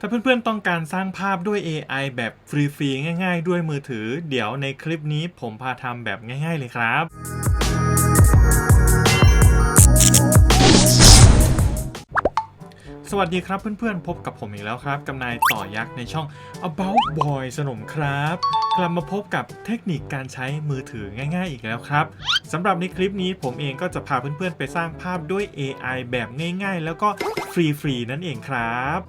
ถ้าเพื่อนๆต้องการสร้างภาพด้วย AI แบบฟรีๆ ง่ายๆ ด้วยมือถือ เดี๋ยวในคลิปนี้ผมพาทำแบบง่าย ๆ เลยครับสวัสดีครับเพื่อนๆ พบกับผมอีกแล้วครับกับนายต่อยักษ์ในช่อง About Boy สนมครับ กลับมาพบกับเทคนิคการใช้มือถือง่าย ๆ อีกแล้วครับสำหรับในคลิปนี้ผมเองก็จะพาเพื่อนๆ ไปสร้างภาพด้วย AI แบบง่ายๆ แล้วก็ฟรีๆ นั่นเองครับ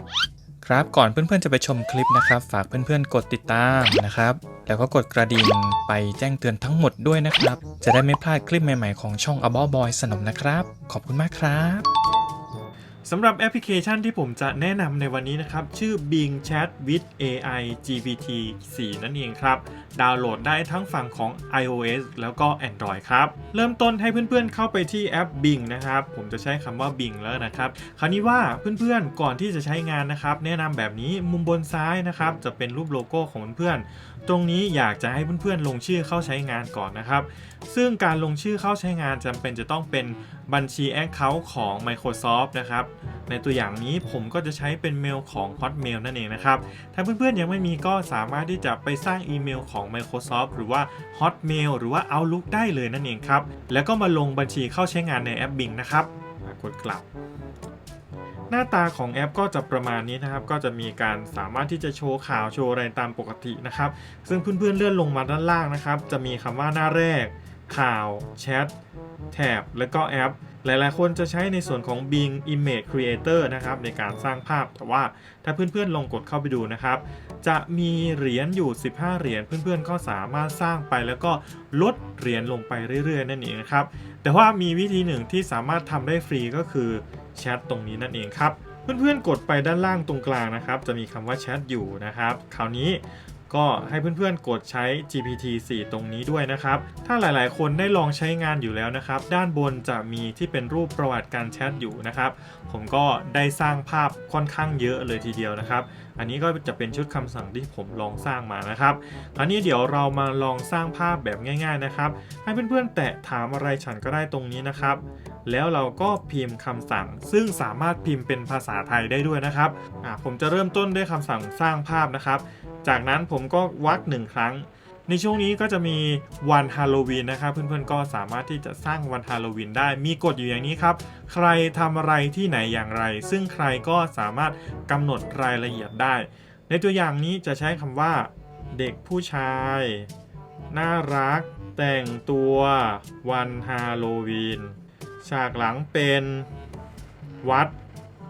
ครับก่อนเพื่อนๆจะไปชมคลิปนะครับ ฝากเพื่อนๆกดติดตามนะครับ แล้วก็กดกระดิ่งไปแจ้งเตือนทั้งหมดด้วยนะครับ จะได้ไม่พลาดคลิปใหม่ๆของช่อง About Boy สนมนะครับ ขอบคุณมากครับ สำหรับแอปพลิเคชันที่ผมจะแนะนำในวันนี้นะครับ ชื่อ Bing Chat with AI GPT 4 นั่นเองครับ ดาวน์โหลดได้ทั้งฝั่งของ iOS แล้วก็ Android ครับ เริ่มต้นให้เพื่อนๆเข้าไปที่แอป Bing นะครับ ผมจะใช้คำว่า Bing แล้วนะครับ คราวนี้ว่าเพื่อนๆก่อนที่จะใช้งานนะครับ แนะนำแบบนี้มุมบนซ้ายนะครับ จะเป็นรูปโลโก้ของเพื่อนๆตรงนี้อยากจะให้เพื่อนๆลงชื่อเข้าใช้งานก่อนนะครับ ซึ่งการลงชื่อเข้าใช้งานจำเป็นจะต้องเป็นบัญชี Account ของ Microsoft นะครับในตัวอย่างนี้ผมก็จะใช้เป็นเมลของ Hotmail นั่นเองนะครับ ถ้าเพื่อนๆยังไม่มีก็สามารถที่จะไปสร้างอีเมลของ Microsoft หรือว่า Hotmail หรือว่า Outlook ได้เลยนั่นเองครับ แล้วก็มาลงบัญชีเข้าใช้งานในแอป Bing นะครับกดกลับ หน้าตาของแอปก็จะประมาณนี้นะครับ ก็จะมีการสามารถที่จะโชว์ข่าวโชว์อะไรตามปกตินะครับ ซึ่งเพื่อนๆเลื่อนลงมาด้านล่างนะครับ จะมีคำว่าหน้าแรก ข่าวแชท แท็บและก็แอปหลายๆ คนจะใช้ในส่วนของ Bing Image Creator นะครับในการสร้างภาพ แต่ว่าถ้าเพื่อนๆ ลองกดเข้าไปดูนะครับ จะมีเหรียญอยู่ 15 เหรียญ เพื่อนๆ ก็สามารถสร้างไปแล้วก็ลดเหรียญลงไปเรื่อยๆ นั่นเองนะครับ แต่ว่ามีวิธีหนึ่งที่สามารถทำได้ฟรีก็คือแชทตรงนี้นั่นเองครับ เพื่อนๆ กดไปด้านล่างตรงกลางนะครับ จะมีคำว่าแชทอยู่นะครับ คราวนี้ ก็ให้เพื่อนๆกดใช้ GPT 4 ตรงนี้ด้วยนะครับ ถ้าหลายๆ คนได้ลองใช้งานอยู่แล้วนะครับ ด้านบนจะมีที่เป็นรูปประวัติการแชทอยู่นะครับ ผมก็ได้สร้างภาพค่อนข้างเยอะเลยทีเดียวนะครับ อันนี้ก็จะเป็นชุดคำสั่งที่ผมลองสร้างมานะครับ คราวนี้เดี๋ยวเรามาลองสร้างภาพแบบง่าย ๆนะครับ ให้เพื่อนๆแตะถามอะไรฉันก็ได้ตรงนี้นะครับ แล้วเราก็พิมพ์คำสั่ง ซึ่งสามารถพิมพ์เป็นภาษาไทยได้ด้วยนะครับผมจะเริ่มต้นด้วยคำสั่งสร้างภาพนะครับ จากนั้นผมก็วักหนึ่งครั้ง ในช่วงนี้ก็จะมีวันฮาโลวีนนะครับเพื่อนๆก็สามารถที่จะสร้างวันฮาโลวีนได้มีกฎอยู่อย่างนี้ครับ ใครทำอะไรที่ไหนอย่างไร ซึ่งใครก็สามารถกำหนดรายละเอียดได้ ในตัวอย่างนี้จะใช้คำว่า เด็กผู้ชาย น่ารัก แต่งตัววันฮาโลวีนฉากหลังเป็นวัด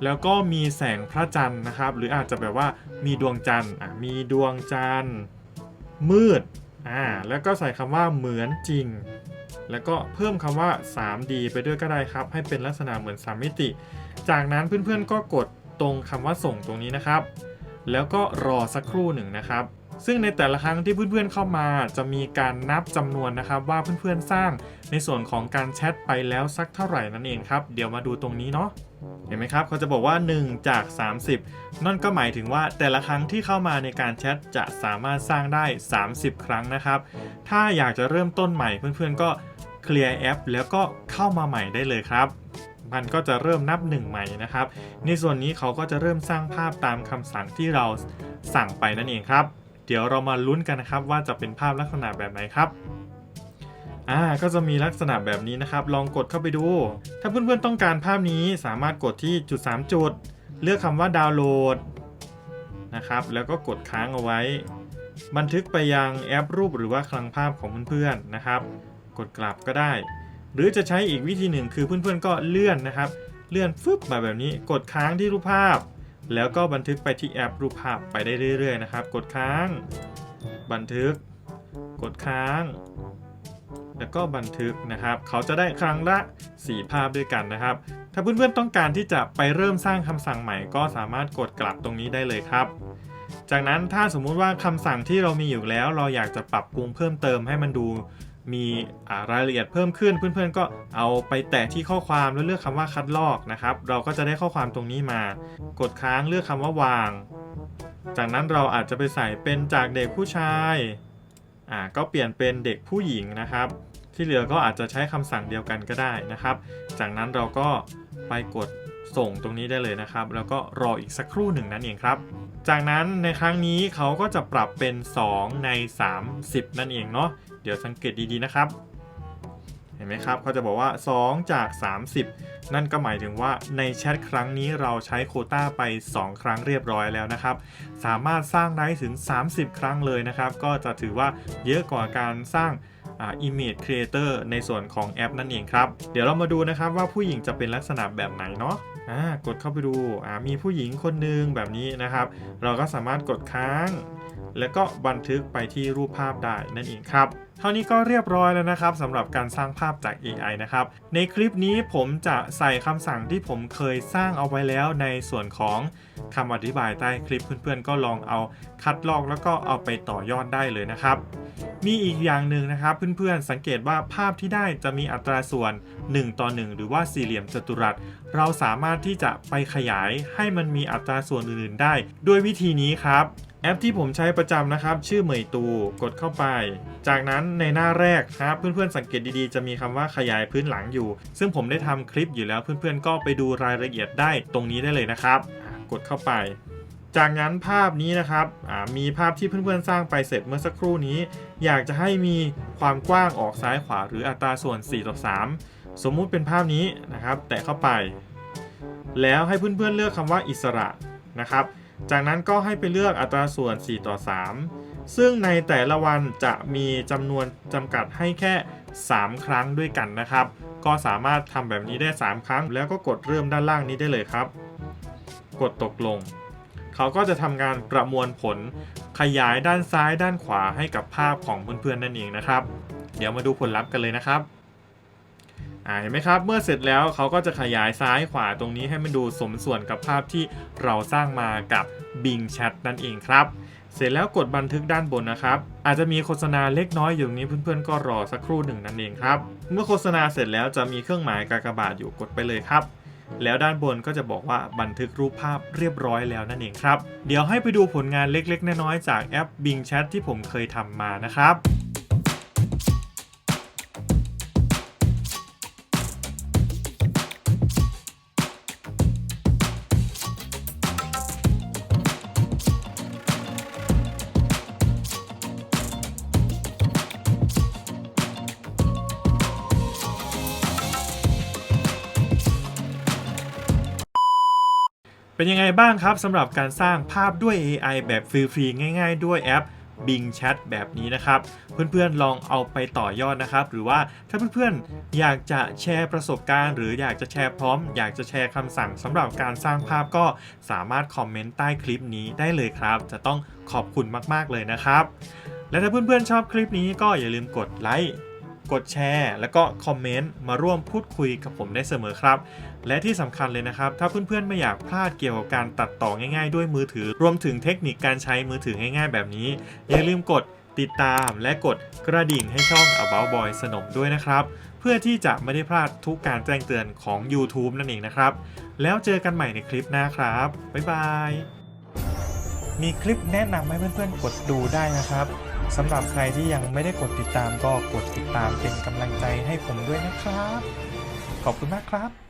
แล้วก็มีแสงพระจันทร์นะครับ หรืออาจจะแบบว่ามีดวงจันทร์มีดวงจันทร์มืด อ่าแล้วก็ใส่คำว่าเหมือนจริง แล้วก็เพิ่มคำว่า 3D ไปด้วยก็ได้ครับ ให้เป็นลักษณะเหมือน3มิติ จากนั้นเพื่อนๆก็กดตรงคำว่าส่งตรงนี้นะครับ แล้วก็รอสักครู่หนึ่งนะครับ ซึ่งในแต่ละครั้งที่เพื่อนๆเข้ามา จะมีการนับจำนวนนะครับว่าเพื่อนๆสร้างในส่วนของการแชทไปแล้วสักเท่าไหร่นั่นเองครับ เดี๋ยวมาดูตรงนี้เนาะเห็นไหมครับเขาจะบอกว่า 1 จาก 30 นั่นก็หมายถึงว่าแต่ละครั้งที่เข้ามาในการแชทจะสามารถสร้างได้ 30 ครั้งนะครับ ถ้าอยากจะเริ่มต้นใหม่เพื่อนๆก็เคลียร์แอปแล้วก็เข้ามาใหม่ได้เลยครับมันก็จะเริ่มนับหนึ่งใหม่นะครับ ในส่วนนี้เขาก็จะเริ่มสร้างภาพตามคำสั่งที่เราสั่งไปนั่นเองครับ เดี๋ยวเรามาลุ้นกันนะครับว่าจะเป็นภาพลักษณะแบบไหนครับอ่าก็จะมีลักษณะแบบนี้นะครับ ลองกดเข้าไปดู ถ้าเพื่อนๆต้องการภาพนี้สามารถกดที่จุด 3 จุด เลือกคำว่าดาวน์โหลดนะครับ แล้วก็กดค้างเอาไว้ บันทึกไปยังแอปรูปหรือว่าคลังภาพของเพื่อนๆนะครับ กดกลับก็ได้ หรือจะใช้อีกวิธีหนึ่งคือเพื่อนๆก็เลื่อนนะครับ เลื่อนฟึบมาแบบนี้ กดค้างที่รูปภาพ แล้วก็บันทึกไปที่แอปรูปภาพไปได้เรื่อย ๆ นะครับ กดค้าง บันทึก กดค้าง แล้วก็บันทึกนะครับ เขาจะได้ครั้งละ 4 ภาพด้วยกันนะครับ ถ้าเพื่อนๆต้องการที่จะไปเริ่มสร้างคำสั่งใหม่ ก็สามารถกดกลับตรงนี้ได้เลยครับ จากนั้นถ้าสมมุติว่าคำสั่งที่เรามีอยู่แล้ว เราอยากจะปรับปรุงเพิ่มเติมให้มันดู มีรายละเอียดเพิ่มขึ้นเพื่อนๆ ก็เอาไปแตะที่ข้อความแล้วเลือกคำว่าคัดลอกนะครับ เราก็จะได้ข้อความตรงนี้มา กดค้างเลือกคำว่าวาง จากนั้นเราอาจจะไปใส่เป็นจากเด็กผู้ชายอ่าก็เปลี่ยนเป็นเด็กผู้หญิงนะครับ ที่เหลือก็อาจจะใช้คำสั่งเดียวกันก็ได้นะครับ จากนั้นเราก็ไปกดส่งตรงนี้ได้เลยนะครับ แล้วก็รออีกสักครู่หนึ่งนั่นเองครับ จากนั้นในครั้งนี้เขาก็จะปรับเป็น 2 ใน 30 นั่นเองเนาะเดี๋ยวสังเกตดีๆนะครับ เห็นไหมครับเขาจะบอกว่า 2 จาก 30 นั่นก็หมายถึงว่าในแชทครั้งนี้เราใช้โคต้าไป 2 ครั้งเรียบร้อยแล้วนะครับ สามารถสร้างได้ถึง 30 ครั้งเลยนะครับ ก็จะถือว่าเยอะกว่าการสร้างอ่า image creator ในส่วนของแอปนั่นเองครับ เดี๋ยวเรามาดูนะครับว่าผู้หญิงจะเป็นลักษณะแบบไหนเนาะ อ่ากดเข้าไปดูอ่ามีผู้หญิงคนหนึ่งแบบนี้นะครับ เราก็สามารถกดค้าง แล้วก็บันทึกไปที่รูปภาพได้นั่นเองครับ เท่านี้ก็เรียบร้อยแล้วนะครับสำหรับการสร้างภาพจาก AI นะครับ ในคลิปนี้ผมจะใส่คำสั่งที่ผมเคยสร้างเอาไว้แล้วในส่วนของคำอธิบายใต้คลิปเพื่อนๆ ก็ลองเอาคัดลอกแล้วก็เอาไปต่อยอดได้เลยนะครับ มีอีกอย่างหนึ่งนะครับเพื่อนๆ สังเกตว่าภาพที่ได้จะมีอัตราส่วน 1 ต่อ 1 หรือว่าสี่เหลี่ยมจัตุรัส เราสามารถที่จะไปขยายให้มันมีอัตราส่วนอื่นๆได้ ด้วยวิธีนี้ครับ แอปที่ผมใช้ประจำนะครับ ชื่อเหมยตูกดเข้าไป จากนั้นในหน้าแรกครับเพื่อนๆสังเกตดีๆ จะมีคำว่าขยายพื้นหลังอยู่ ซึ่งผมได้ทำคลิปอยู่แล้วเพื่อนๆก็ไปดูรายละเอียดได้ตรงนี้ได้เลยนะครับ กดเข้าไป จากนั้นภาพนี้นะครับมีภาพที่เพื่อนๆสร้างไปเสร็จเมื่อสักครู่นี้ อยากจะให้มีความกว้างออกซ้ายขวาหรืออัตราส่วน4ต่อ3สมมุติเป็นภาพนี้นะครับ แตะเข้าไป แล้วให้เพื่อนๆเลือกคำว่าอิสระนะครับ จากนั้นก็ให้ไปเลือกอัตราส่วน 4 ต่อ 3 ซึ่งในแต่ละวันจะมีจำนวนจำกัดให้แค่ 3 ครั้งด้วยกันนะครับ ก็สามารถทำแบบนี้ได้ 3 ครั้ง แล้วก็กดเริ่มด้านล่างนี้ได้เลยครับ กดตกลง เขาก็จะทำงานประมวลผลขยายด้านซ้ายด้านขวาให้กับภาพของเพื่อนๆนั่นเองนะครับ เดี๋ยวมาดูผลลัพธ์กันเลยนะครับ อ่าเห็นไหมครับ เมื่อเสร็จแล้วเขาก็จะขยายซ้ายขวาตรงนี้ให้มันดูสมส่วนกับภาพที่เราสร้างมากับ Bing Chat นั่นเองครับ เสร็จแล้วกดบันทึกด้านบนนะครับ อาจจะมีโฆษณาเล็กน้อยอยู่ตรงนี้เพื่อนๆ ก็รอสักครู่หนึ่งนั่นเองครับ เมื่อโฆษณาเสร็จแล้วจะมีเครื่องหมายกากบาทอยู่กดไปเลยครับแล้วด้านบนก็จะบอกว่าบันทึกรูปภาพเรียบร้อยแล้วนั่นเองครับ เดี๋ยวให้ไปดูผลงานเล็กๆ น้อยๆ จากแอป Bing Chat ที่ผมเคยทำมานะครับ เป็นยังไงบ้างครับสำหรับการสร้างภาพด้วย AI แบบฟรีๆง่าย ๆ ด้วยแอป Bing Chat แบบนี้นะครับ เพื่อนๆลองเอาไปต่อยอดนะครับ หรือว่าถ้าเพื่อนๆอยากจะแชร์ประสบการณ์ หรืออยากจะแชร์พร้อม อยากจะแชร์คำสั่งสำหรับการสร้างภาพก็สามารถคอมเมนต์ใต้คลิปนี้ได้เลยครับ จะต้องขอบคุณมากๆเลยนะครับ และถ้าเพื่อนๆชอบคลิปนี้ก็อย่าลืมกดไลค์กดแชร์ แล้วก็คอมเมนต์มาร่วมพูดคุยกับผมได้เสมอครับ และที่สำคัญเลยนะครับ ถ้าเพื่อนๆไม่อยากพลาดเกี่ยวกับการตัดต่อง่ายๆ ด้วยมือถือ รวมถึงเทคนิคการใช้มือถือง่ายๆ แบบนี้ อย่าลืมกดติดตามและกดกระดิ่งให้ช่อง About Boy สนมด้วยนะครับ เพื่อที่จะไม่ได้พลาดทุกการแจ้งเตือนของ YouTube นั่นเองนะครับ แล้วเจอกันใหม่ในคลิปหน้าครับ บ๊ายบาย มีคลิปแนะนำให้เพื่อนๆ กดดูได้นะครับสำหรับใครที่ยังไม่ได้กดติดตามก็กดติดตามเป็นกำลังใจให้ผมด้วยนะครับ ขอบคุณมากครับ